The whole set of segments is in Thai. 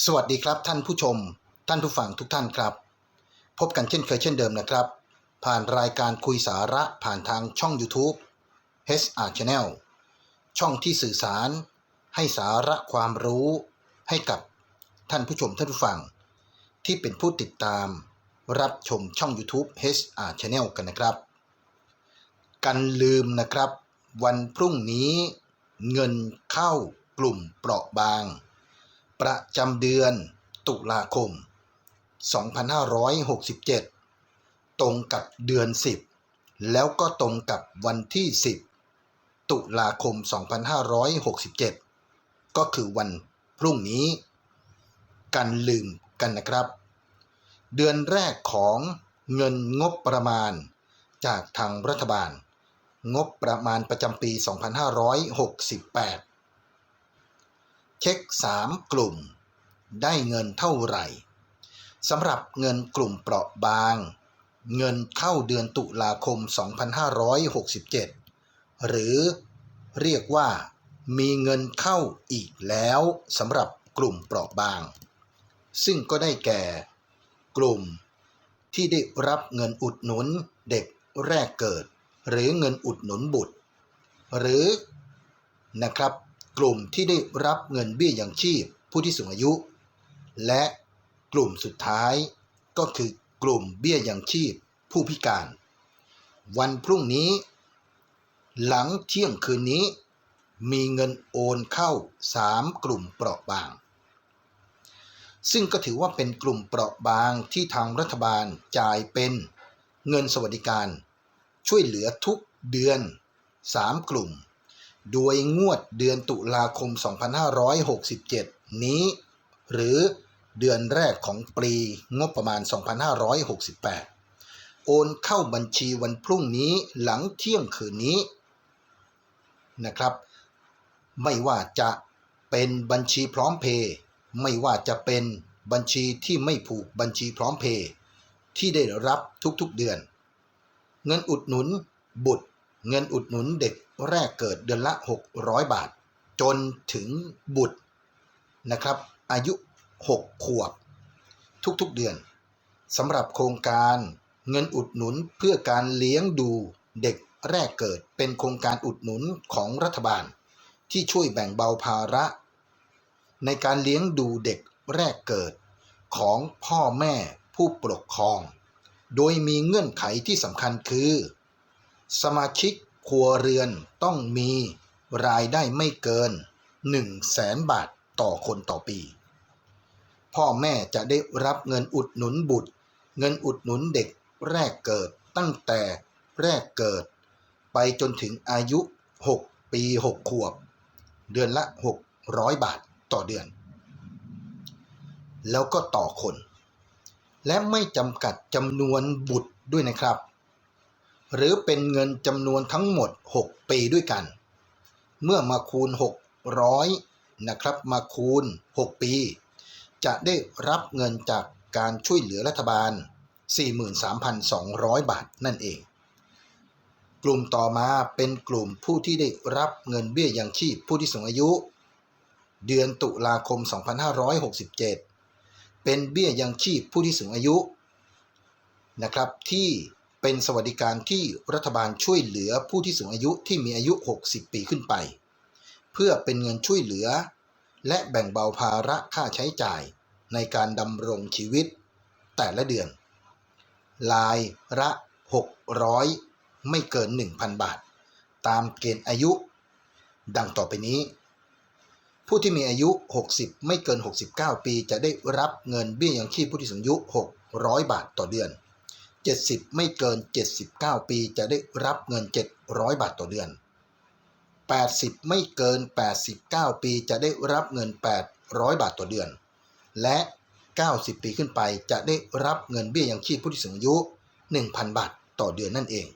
สวัสดีครับท่านผู้ชม ท่านผู้ฟังทุกท่านครับ พบกันเช่นเคยเช่นเดิมนะครับ ผ่านรายการคุยสาระผ่านทางช่อง YouTube HR Channel ช่องที่สื่อสาร ให้สาระความรู้ ให้กับท่านผู้ชมท่านผู้ฟัง ที่เป็นผู้ติดตาม รับชมช่อง YouTube HR Channel กันนะครับ กันลืมนะครับ วันพรุ่งนี้เงินเข้ากลุ่มเปราะบาง ประจำเดือนตุลาคม 2567 ตรงกับเดือน 10 แล้วก็ตรงกับวันที่ 10 ตุลาคม 2567 ก็คือวันพรุ่งนี้ กันลืมกันนะครับ เดือนแรกของเงินงบประมาณจากทางรัฐบาล งบประมาณประจำปี 2568 เช็ค 3 กลุ่ม ได้เงินเท่าไหร่สำหรับเงินกลุ่มเปราะบาง เงินเข้าเดือนตุลาคม 2567 หรือเรียกว่ามีเงินเข้าอีกแล้วสำหรับกลุ่มเปราะบาง ซึ่งก็ได้แก่ กลุ่มที่ได้รับเงินอุดหนุนเด็กแรกเกิด หรือเงินอุดหนุนบุตร หรือนะครับ กลุ่มที่ได้รับเงินเบี้ยยังชีพผู้ที่สูงอายุ และกลุ่มสุดท้ายก็คือกลุ่มเบี้ยยังชีพผู้พิการ วันพรุ่งนี้ หลังเที่ยงคืนนี้ มีเงินโอนเข้า 3 กลุ่มเปราะบาง ซึ่งก็ถือว่าเป็นกลุ่มเปราะบางที่ทางรัฐบาลจ่ายเป็นเงินสวัสดิการ ช่วยเหลือทุกเดือน 3 กลุ่ม โดยงวดเดือนตุลาคม 2567 นี้ หรือเดือนแรกของปีงบประมาณ 2568 โอนเข้าบัญชีวันพรุ่งนี้หลังเที่ยงคืนนี้นะครับ ไม่ว่าจะเป็นบัญชีพร้อมเพย์ไม่ว่าจะเป็นบัญชีที่ไม่ผูกบัญชีพร้อมเพย์ที่ได้รับทุกๆเดือน เงินอุดหนุนบุตร เงินอุดหนุนเด็กแรกเกิดเดือนละ 600 บาท จนถึงบุตรนะครับ อายุ 6 ขวบ ทุกๆเดือนสำหรับโครงการเงินอุดหนุนเพื่อการเลี้ยงดูเด็กแรกเกิดเป็นโครงการอุดหนุนของรัฐบาล ที่ช่วยแบ่งเบาภาระ ในการเลี้ยงดูเด็กแรกเกิดของพ่อแม่ผู้ปกครอง โดยมีเงื่อนไขที่สำคัญคือ สมาชิก ครัวเรือนต้องมีรายได้ไม่เกิน 1 0 0 0 0แสนบาทต่อคนต่อปี พ่อแม่จะได้รับเงินอุดหนุนบุตร เงินอุดหนุนเด็กแรกเกิดตั้งแต่แรกเกิด ไปจนถึงอายุ 6 ปี 6 ขวบ เดือนละ 600 บาทต่อเดือน แล้วก็ต่อคน และไม่จำกัดจำนวนบุตรด้วยนะครับ หรือเป็นเงินจำนวนทั้งหมด 6 ปีด้วยกัน เมื่อมาคูณ 600 นะครับ มาคูณ 6 ปี จะได้รับเงินจากการช่วยเหลือรัฐบาล 43,200 บาทนั่นเอง กลุ่มต่อมาเป็นกลุ่มผู้ที่ได้รับเงินเบี้ยยังชีพผู้ที่สูงอายุ เดือนตุลาคม 2567 เป็นเบี้ยยังชีพผู้ที่สูงอายุนะครับที่ เป็นสวัสดิการที่รัฐบาลช่วยเหลือผู้ที่สูงอายุที่มีอายุ 60 ปีขึ้นไป เพื่อเป็นเงินช่วยเหลือ และแบ่งเบาภาระค่าใช้จ่ายในการดำรงชีวิต แต่ละเดือน ลายละ 600 ไม่เกิน 1,000 บาท ตามเกณฑ์อายุ ดังต่อไปนี้ ผู้ที่มีอายุ 60 ไม่เกิน 69 ปี จะได้รับเงินเบี้ยยังชีพผู้ที่สูงอายุ 600 บาทต่อเดือน 70 ไม่เกิน 79 ปีจะได้รับเงิน 700 บาทต่อเดือน 80 ไม่เกิน 89 ปีจะได้รับเงิน 800 บาทต่อเดือน และ 90 ปีขึ้นไปจะได้รับเงินเบี้ยยังชีพผู้ที่สูงอายุ 1,000 บาทต่อเดือนนั่นเอง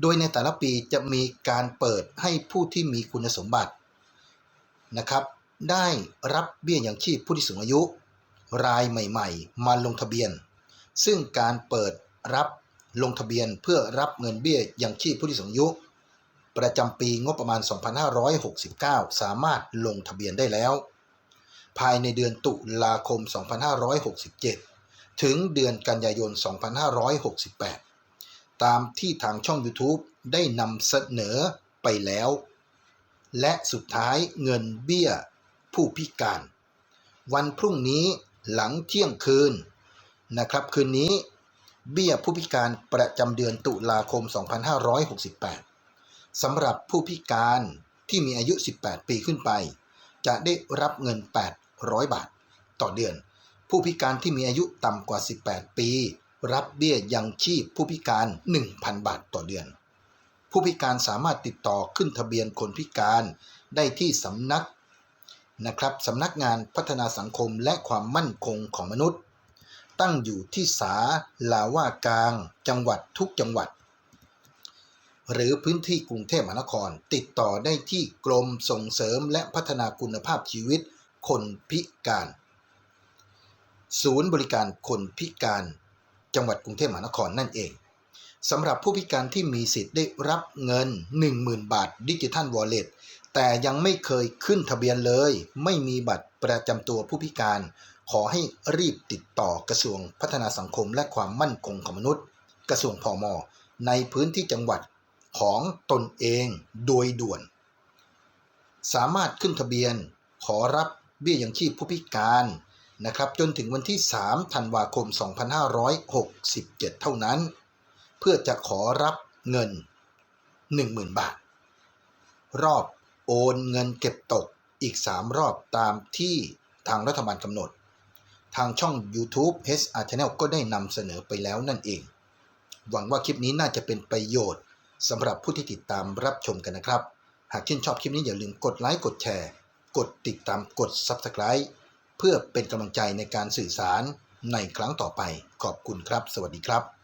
โดยในแต่ละปีจะมีการเปิดให้ผู้ที่มีคุณสมบัตินะครับ ได้รับเบี้ยยังชีพผู้ที่สูงอายุ รายใหม่ ๆ มาลงทะเบียน ซึ่งการเปิดรับลงทะเบียนเพื่อรับเงินเบี้ยยังชีพผู้ที่สูงอายุ ประจำปีงบประมาณ 2569 สามารถลงทะเบียนได้แล้ว ภายในเดือนตุลาคม 2567 ถึงเดือนกันยายน 2568 ตามที่ทางช่อง YouTube ได้นำเสนอไปแล้ว และสุดท้ายเงินเบี้ยผู้พิการ วันพรุ่งนี้หลังเที่ยงคืน นะครับ คืนนี้เบี้ยผู้พิการประจำเดือนตุลาคม 2568สำหรับผู้พิการที่มีอายุ 18 ปีขึ้นไป จะได้รับเงิน 800 บาท ต่อเดือน ผู้พิการที่มีอายุต่ำกว่า 18 ปี รับเบี้ยยังชีพผู้พิการ 1,000 บาทต่อเดือน ผู้พิการสามารถติดต่อขึ้นทะเบียนคนพิการได้ที่สำนักนะครับสำนักงานพัฒนาสังคมและความมั่นคงของมนุษย์ ตั้งอยู่ที่สาลาว่ากลาง จังหวัดทุกจังหวัด หรือพื้นที่กรุงเทพมหานคร ติดต่อได้ที่กรมส่งเสริมและพัฒนาคุณภาพชีวิต คนพิการ ศูนย์บริการคนพิการ จังหวัดกรุงเทพมหานครนั่นเองสำหรับผู้พิการที่มีสิทธิ์ได้รับเงิน 10,000 บาทดิจิทัลวอลเล็ตแต่ยังไม่เคยขึ้นทะเบียนเลย ไม่มีบัตรประจำตัวผู้พิการ ขอให้รีบติดต่อกระทรวงพัฒนาสังคมและความมั่นคงของมนุษย์ กระทรวงพอมในพื้นที่จังหวัดของตนเองโดยด่วน สามารถขึ้นทะเบียน ขอรับเบี้ยยังชีพผู้พิการนะครับจนถึงวันที่ 3 ธันวาคม 2567 เท่านั้น เพื่อจะขอรับเงิน 10,000 บาท รอบโอนเงินเก็บตกอีก 3 รอบตามที่ทางรัฐบาลกำหนด ทางช่อง YouTube HR Channel ก็ได้นำเสนอไปแล้วนั่นเอง หวังว่าคลิปนี้น่าจะเป็นประโยชน์สำหรับผู้ที่ติดตามรับชมกันนะครับ หากชื่นชอบคลิปนี้อย่าลืมกดไลค์กดแชร์ กดติดตามกด Subscribe เพื่อเป็นกำลังใจในการสื่อสารในครั้งต่อไปขอบคุณครับ สวัสดีครับ